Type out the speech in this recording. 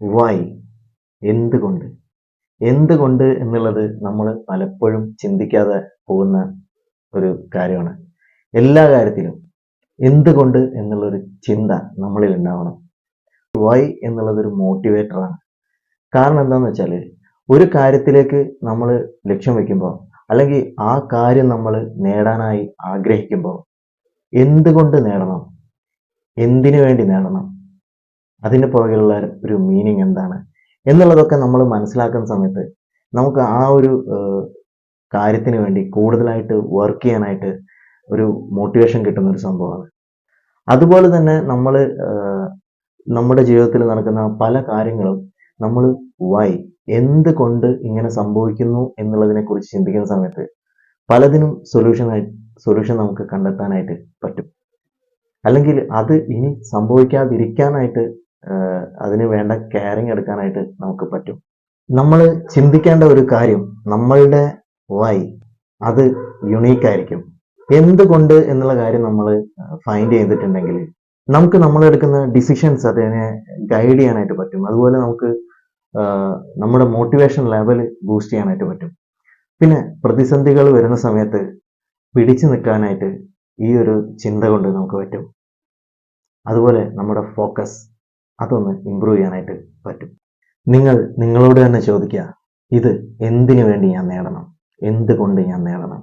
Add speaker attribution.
Speaker 1: Y എന്തുകൊണ്ട്? എന്തുകൊണ്ട് എന്നുള്ളത് നമ്മൾ പലപ്പോഴും ചിന്തിക്കാതെ പോകുന്ന ഒരു കാര്യമാണ്. എല്ലാ കാര്യത്തിലും എന്തുകൊണ്ട് എന്നുള്ളൊരു ചിന്ത നമ്മളിൽ ഉണ്ടാവണം. വൈ എന്നുള്ളത് ഒരു മോട്ടിവേറ്ററാണ് കാരണം എന്താണെന്ന് വെച്ചാൽ ഒരു കാര്യത്തിലേക്ക് നമ്മൾ ലക്ഷ്യം വയ്ക്കുമ്പോൾ അല്ലെങ്കിൽ ആ കാര്യം നമ്മൾ നേടാനായി ആഗ്രഹിക്കുമ്പോൾ എന്തുകൊണ്ട് നേടണം? എന്തിനു വേണ്ടി നേടണം? അതിന് പുറകിലുള്ള ഒരു മീനിങ് എന്താണ്? എന്നുള്ളതൊക്കെ നമ്മൾ മനസ്സിലാക്കുന്ന സമയത്ത് നമുക്ക് ആ ഒരു കാര്യത്തിന് വേണ്ടി കൂടുതലായിട്ട് വർക്ക് ചെയ്യാനായിട്ട് ഒരു മോട്ടിവേഷൻ കിട്ടുന്ന ഒരു സംഭവമാണ്. അതുപോലെ തന്നെ നമ്മൾ നമ്മുടെ ജീവിതത്തിൽ നടക്കുന്ന പല കാര്യങ്ങളും നമ്മൾ വൈ എന്തുകൊണ്ട് ഇങ്ങനെ സംഭവിക്കുന്നു എന്നുള്ളതിനെ കുറിച്ച് ചിന്തിക്കുന്ന സമയത്ത് പലതിനും സൊല്യൂഷനായി സൊല്യൂഷൻ നമുക്ക് കണ്ടെത്താനായിട്ട് പറ്റും. അല്ലെങ്കിൽ അത് ഇനി സംഭവിക്കാതിരിക്കാനായിട്ട് അതിന് വേണ്ട കെയറിങ് എടുക്കാനായിട്ട് നമുക്ക് പറ്റും. നമ്മൾ ചിന്തിക്കേണ്ട ഒരു കാര്യം നമ്മളുടെ വൈ അത് യുണീക്ക് ആയിരിക്കും. എന്തുകൊണ്ട് എന്നുള്ള കാര്യം നമ്മൾ ഫൈൻഡ് ചെയ്തിട്ടുണ്ടെങ്കിൽ നമുക്ക് നമ്മൾ എടുക്കുന്ന ഡിസിഷൻസ് അതിനെ ഗൈഡ് ചെയ്യാനായിട്ട് പറ്റും. അതുപോലെ നമുക്ക് നമ്മുടെ മോട്ടിവേഷൻ ലെവൽ ബൂസ്റ്റ് ചെയ്യാനായിട്ട് പറ്റും. പിന്നെ പ്രതിസന്ധികൾ വരുന്ന സമയത്ത് പിടിച്ചു നിൽക്കാനായിട്ട് ഈ ഒരു ചിന്ത കൊണ്ട് നമുക്ക് പറ്റും. അതുപോലെ നമ്മുടെ ഫോക്കസ് അതൊന്ന് ഇമ്പ്രൂവ് ചെയ്യാനായിട്ട് പറ്റും. നിങ്ങൾ നിങ്ങളോട് തന്നെ ചോദിക്കുക ഇത് എന്തിനു വേണ്ടി ഞാൻ നേടണം? എന്തുകൊണ്ട് ഞാൻ നേടണം?